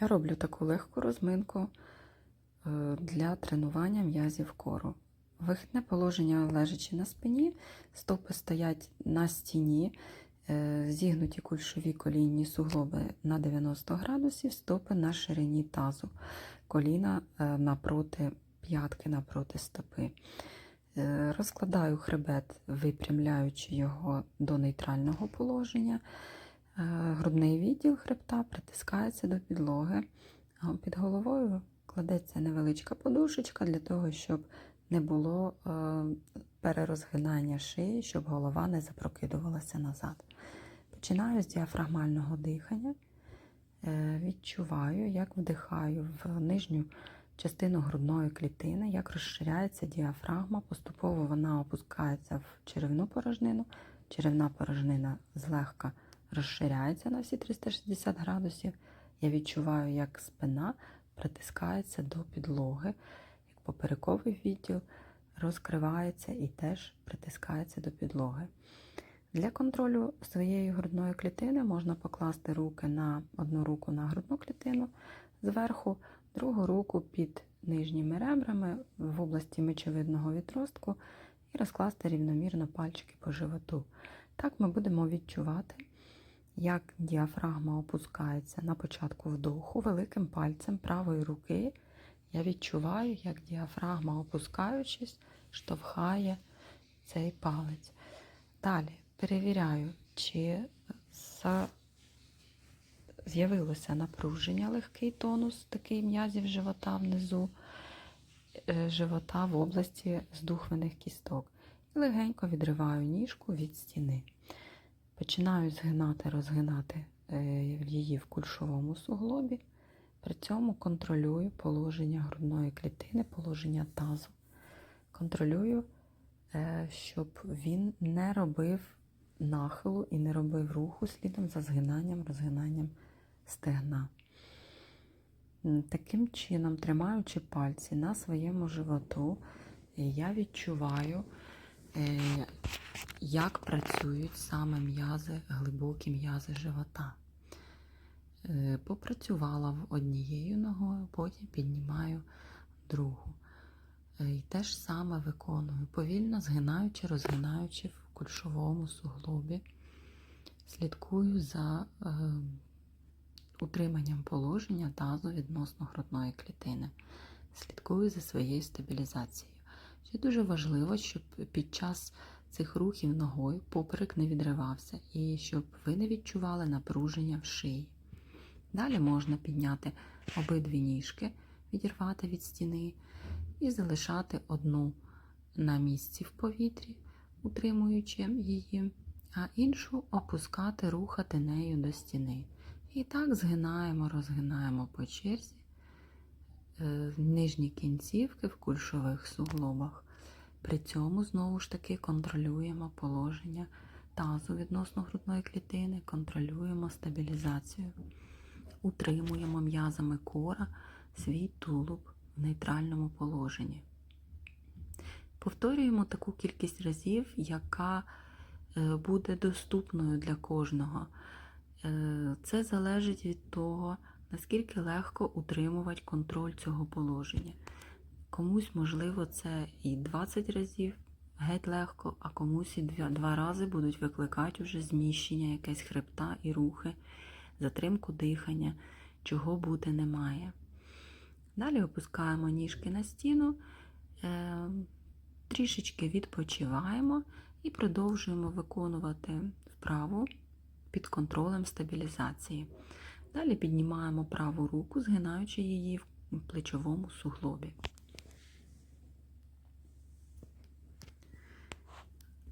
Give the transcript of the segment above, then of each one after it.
Я роблю таку легку розминку е, для тренування м'язів кору. Вихідне положення лежачи на спині, стопи стоять на стіні, е, зігнуті кульшові колінні суглоби на 90 градусів, стопи на ширині тазу, коліна е, напроти п'ятки напроти стопи. Розкладаю хребет, випрямляючи його до нейтрального положення. Е, Грудний відділ хребта притискається до підлоги. Під головою кладеться невеличка подушечка для того, щоб не було е, перерозгинання шиї, щоб голова не запрокидувалася назад. Починаю з діафрагмального дихання. Е, Відчуваю, як вдихаю в нижню частину грудної клітини, як розширяється діафрагма, поступово вона опускається в черевну порожнину. Черевна порожнина злегка розширяється на всі 360 градусів. Я відчуваю, як спина притискається до підлоги, як поперековий відділ розкривається і теж притискається до підлоги. Для контролю своєї грудної клітини можна покласти руки на одну руку на грудну клітину зверху, другу руку під нижніми ребрами в області мечовидного відростку і розкласти рівномірно пальчики по животу. Так ми будемо відчувати, як діафрагма опускається на початку вдоху великим пальцем правої руки. Я відчуваю, як діафрагма, опускаючись, штовхає цей палець. Далі перевіряю, чи з'явилося напруження, легкий тонус, такий м'язів живота внизу, е, живота в області здухвених кісток. І легенько відриваю ніжку від стіни. Починаю згинати, розгинати е, її в кульшовому суглобі. При цьому контролюю положення грудної клітини, положення тазу. Контролюю, е, щоб він не робив нахилу і не робив руху слідом за згинанням, розгинанням стегна. Таким чином, тримаючи пальці на своєму животу, я відчуваю, як працюють саме м'язи, глибокі м'язи живота. Е, Попрацювала в однією ногою, потім піднімаю другу. Е, І те ж саме виконую, повільно згинаючи, розгинаючи в кульшовому суглобі. Слідкую за е, утриманням положення тазу відносно грудної клітини. Слідкую за своєю стабілізацією. Ще дуже важливо, щоб під час цих рухів ногою поперек не відривався і щоб ви не відчували напруження в шиї. Далі можна підняти обидві ніжки, відірвати від стіни і залишати одну на місці в повітрі, утримуючи її, а іншу опускати, рухати нею до стіни. І так згинаємо, розгинаємо по черзі нижні кінцівки в кульшових суглобах. При цьому знову ж таки контролюємо положення тазу відносно грудної клітини, контролюємо стабілізацію, утримуємо м'язами кора свій тулуб в нейтральному положенні. Повторюємо таку кількість разів, яка е, буде доступною для кожного. Е, Це залежить від того, наскільки легко утримувати контроль цього положення. Комусь, можливо, це і 20 разів геть легко, а комусь і два, рази будуть викликати вже зміщення, якесь хребта і рухи, затримку дихання, чого бути немає. Далі опускаємо ніжки на стіну, е, трішечки відпочиваємо і продовжуємо виконувати вправу під контролем стабілізації. Далі піднімаємо праву руку, згинаючи її в плечовому суглобі.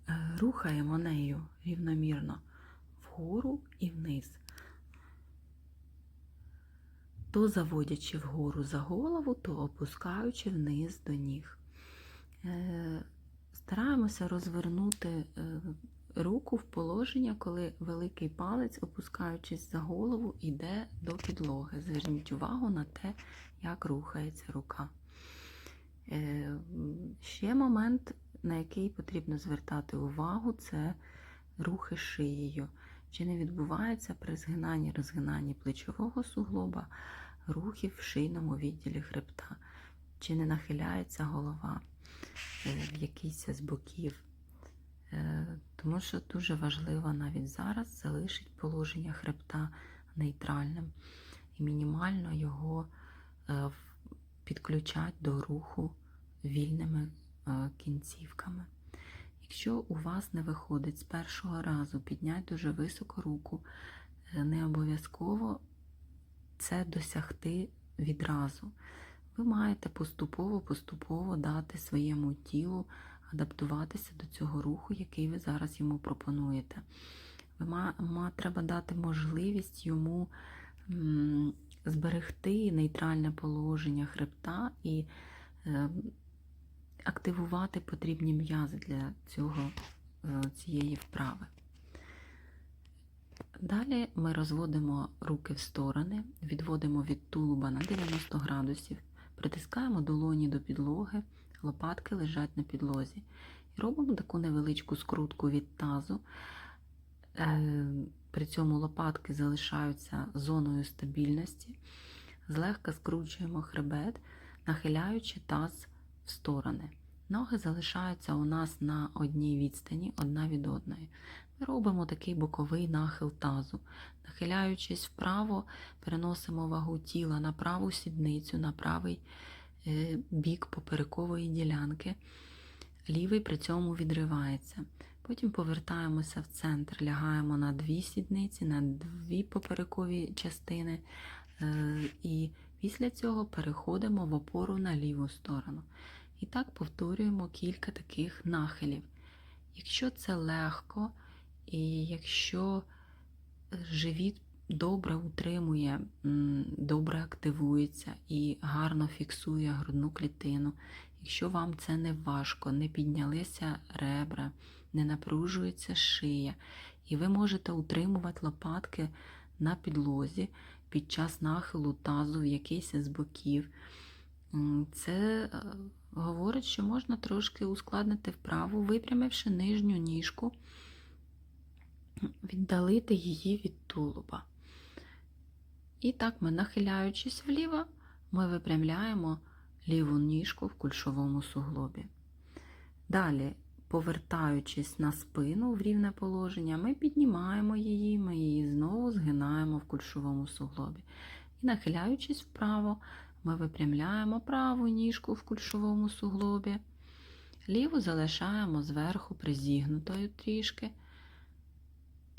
Е, Рухаємо нею рівномірно вгору і вниз, то заводячи вгору за голову, то опускаючи вниз до ніг. Е, Стараємося розвернути е, руку в положення, коли великий палець, опускаючись за голову, йде до підлоги. Зверніть увагу на те, як рухається рука. Е, Ще момент, на який потрібно звертати увагу, це рухи шиєю. Чи не відбувається при згинанні розгинанні плечового суглоба рухів в шийному відділі хребта. Чи не нахиляється голова е, в якийсь з боків. Е, Тому що дуже важливо навіть зараз залишити положення хребта нейтральним і мінімально його е, підключати до руху вільними е, кінцівками. Якщо у вас не виходить з першого разу підняти дуже високо руку, не обов'язково це досягти відразу. Ви маєте поступово-поступово дати своєму тілу адаптуватися до цього руху, який ви зараз йому пропонуєте. Ма, треба дати можливість йому зберегти нейтральне положення хребта і е, активувати потрібні м'язи для цього, е, цієї вправи. Далі ми розводимо руки в сторони, відводимо від тулуба на 90 градусів, притискаємо долоні до підлоги, лопатки лежать на підлозі. І робимо таку невеличку скрутку від тазу. Е, При цьому лопатки залишаються зоною стабільності. Злегка скручуємо хребет, нахиляючи таз в сторони. Ноги залишаються у нас на одній відстані, одна від одної. Ми робимо такий боковий нахил тазу. Нахиляючись вправо, переносимо вагу тіла на праву сідницю, на правий бік поперекової ділянки. Лівий при цьому відривається. Потім повертаємося в центр, лягаємо на дві сідниці, на дві поперекові частини. е, І після цього переходимо в опору на ліву сторону. І так повторюємо кілька таких нахилів. Якщо це легко, і якщо живіт добре утримує, добре активується і гарно фіксує грудну клітину, якщо вам це не важко, не піднялися ребра, не напружується шия, і ви можете утримувати лопатки на підлозі під час нахилу тазу в якийсь з боків. Це е, говорить, що можна трошки ускладнити вправу, випрямивши нижню ніжку, віддалити її від тулуба. І так ми, нахиляючись вліво, ми випрямляємо ліву ніжку в кульшовому суглобі. Далі, повертаючись на спину в рівне положення, ми піднімаємо її, ми її знову згинаємо в кульшовому суглобі. І нахиляючись вправо, ми випрямляємо праву ніжку в кульшовому суглобі, ліву залишаємо зверху призігнутою трішки.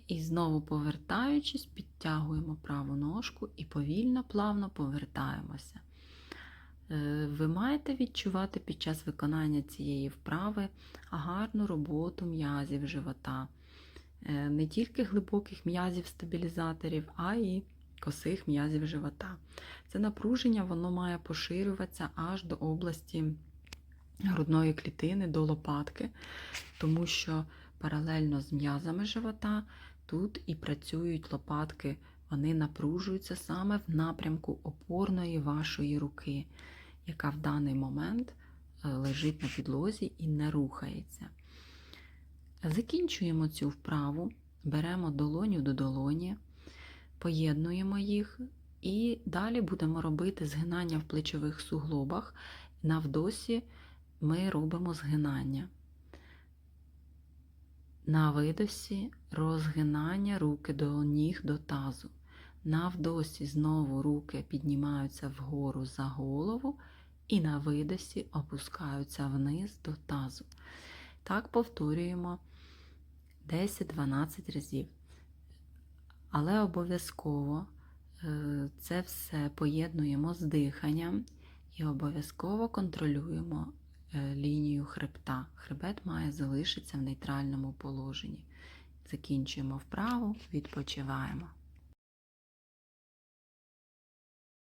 І знову повертаючись, підтягуємо праву ножку і повільно, плавно повертаємося. Е, Ви маєте відчувати під час виконання цієї вправи гарну роботу м'язів живота. Е, Не тільки глибоких м'язів стабілізаторів, а й косих м'язів живота. Це напруження воно має поширюватися аж до області грудної клітини, до лопатки, тому що паралельно з м'язами живота тут і працюють лопатки, вони напружуються саме в напрямку опорної вашої руки, яка в даний момент е, лежить на підлозі і не рухається. Закінчуємо цю вправу, беремо долоню до долоні, поєднуємо їх і далі будемо робити згинання в плечових суглобах. На вдосі ми робимо згинання. На видосі розгинання руки до ніг до тазу. На вдосі знову руки піднімаються вгору за голову і на видосі опускаються вниз до тазу. Так повторюємо 10-12 разів. Але обов'язково е, це все поєднуємо з диханням і обов'язково контролюємо лінію хребта. Хребет має залишитися в нейтральному положенні. Закінчуємо вправу, відпочиваємо.